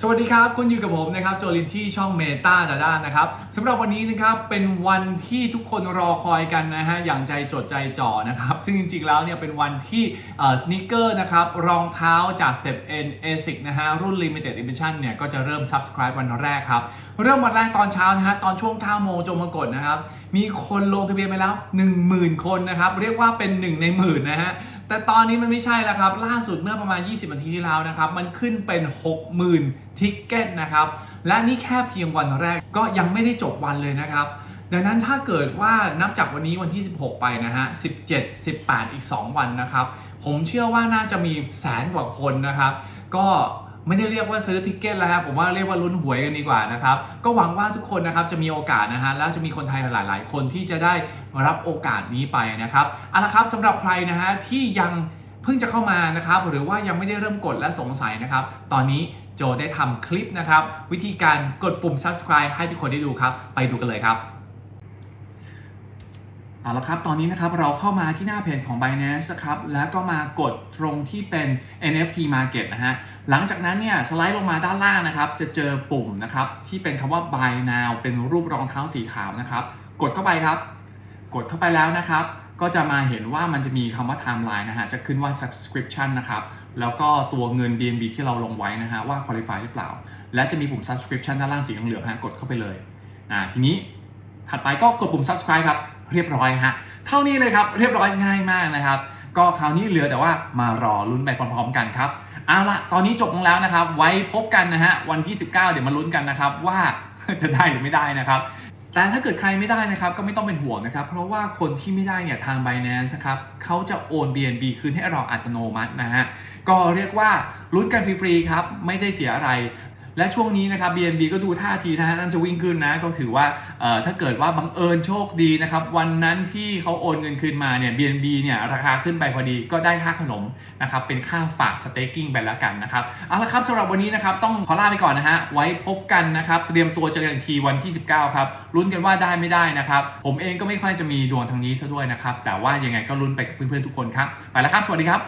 สวัสดีครับ คุณอยู่กับผมนะครับโจลินที่ช่องเมตาดาด้านะครับสำหรับวันนี้นะครับเป็นวันที่ทุกคนรอคอยกันนะฮะอย่างใจจดใจจ่อนะครับซึ่งจริงๆแล้วเนี่ยเป็นวันที่สนิเกอร์นะครับรองเท้าจาก Step N ASIC นะฮะรุ่น Limited Edition เนี่ยก็จะเริ่ม Subscribe วันแรกครับ เริ่มวันแรกตอนเช้านะฮะตอนช่วง9โมงจงมากดนะครับมีคนลงทะเบียนไปแล้ว 10,000 คนนะครับเรียกว่าเป็นหนึ่งในหมื่นนะฮะแต่ตอนนี้มันไม่ใช่แล้วครับ ล่าสุดเมื่อประมาณ 20นาทีที่แล้วนะครับ มันขึ้นเป็น 60,000 ทิกเก็ตนะครับ และนี่แค่เพียงวันแรกก็ยังไม่ได้จบวันเลยนะครับ ดังนั้นถ้าเกิดว่านับจากวันนี้วันที่ 16 ไปนะฮะ 17 18 อีก 2 วันนะครับ ผมเชื่อว่าน่าจะมีแสนกว่าคนนะครับ ก็ ไม่ได้เรียกว่าซื้อทิกเก็ตแล้วครับผมว่าเรียกว่าลุ้นหวยกันดีกว่านะครับก็หวังว่าทุกคนนะครับจะมีโอกาสนะฮะแล้วจะมีคนไทยหลาย ๆ คนที่จะได้รับโอกาสนี้ไปนะครับเอาละครับสำหรับใครนะฮะที่ยังเพิ่งจะเข้ามานะครับหรือว่ายังไม่ได้เริ่มกดและสงสัยนะครับ ตอนนี้โจได้ทำคลิปนะครับ วิธีการกดปุ่ม subscribe ให้ทุกคนได้ดูครับ ไปดูกันเลยครับ เอาละครับ ตอนนี้นะครับเราเข้ามาที่หน้าเพจของ Binance นะครับ แล้วก็มากดตรงที่เป็น NFT Market นะฮะ หลังจากนั้นเนี่ยสไลด์ลงมาด้านล่างนะครับ จะเจอปุ่มนะครับที่เป็นคำว่า Buy Now เป็นรูปรองเท้าสีขาวนะครับ กดเข้าไปครับ กดเข้าไปแล้วนะครับ ก็จะมาเห็นว่ามันจะมีคำว่า Timeline นะฮะ จะขึ้นว่า Subscription นะครับ แล้วก็ตัวเงิน BNB ที่เราลงไว้นะฮะว่า Qualify หรือเปล่า และจะมีปุ่ม Subscription ด้านล่างสีเหลืองๆฮะ กดเข้าไปเลย อ่า ทีนี้ถัดไปก็กดปุ่ม subscribe ครับ เรียบร้อยฮะเท่านี้เลยครับเรียบร้อยง่ายมากนะครับ ก็คราวนี้เหลือแต่ว่ามารอลุ้นไปพร้อมๆกันครับเอาละตอนนี้จบลงแล้วนะครับ ไว้พบกันนะฮะวันที่ 19 เดี๋ยวมาลุ้นกันนะครับว่าจะได้หรือไม่ได้นะครับแต่ถ้าเกิดใครไม่ได้นะครับก็ไม่ต้องเป็นห่วงนะครับ เพราะว่าคนที่ไม่ได้เนี่ยทาง Binance นะครับเขาจะโอน BNB คืนให้เราอัตโนมัตินะฮะก็เรียกว่าลุ้นกันฟรีๆครับ ไม่ได้เสียอะไร และช่วงนี้นะครับ BNB ก็ดูท่าทีนะฮะนั่นจะวิ่งขึ้นนะ ก็ถือว่าถ้าเกิดว่าบังเอิญโชคดีนะครับ วันนั้นที่เขาโอนเงินคืนมาเนี่ย BNB เนี่ยราคาขึ้นไปพอดีก็ได้ค่าขนมนะครับ เป็นค่าฝาก staking ไปแล้วกันนะครับ เอาละครับสำหรับวันนี้นะครับ ต้องขอลาไปก่อนนะฮะ ไว้พบกันนะครับ เตรียมตัวเจอกันอีกทีวันที่ 19 ครับ ลุ้นกันว่าได้ไม่ได้นะครับ ผมเองก็ไม่ค่อยจะมีดวงทางนี้ซะด้วยนะครับ แต่ว่ายังไงก็ลุ้นไปกับเพื่อนๆทุกคนครับ ไปแล้วครับ สวัสดีครับ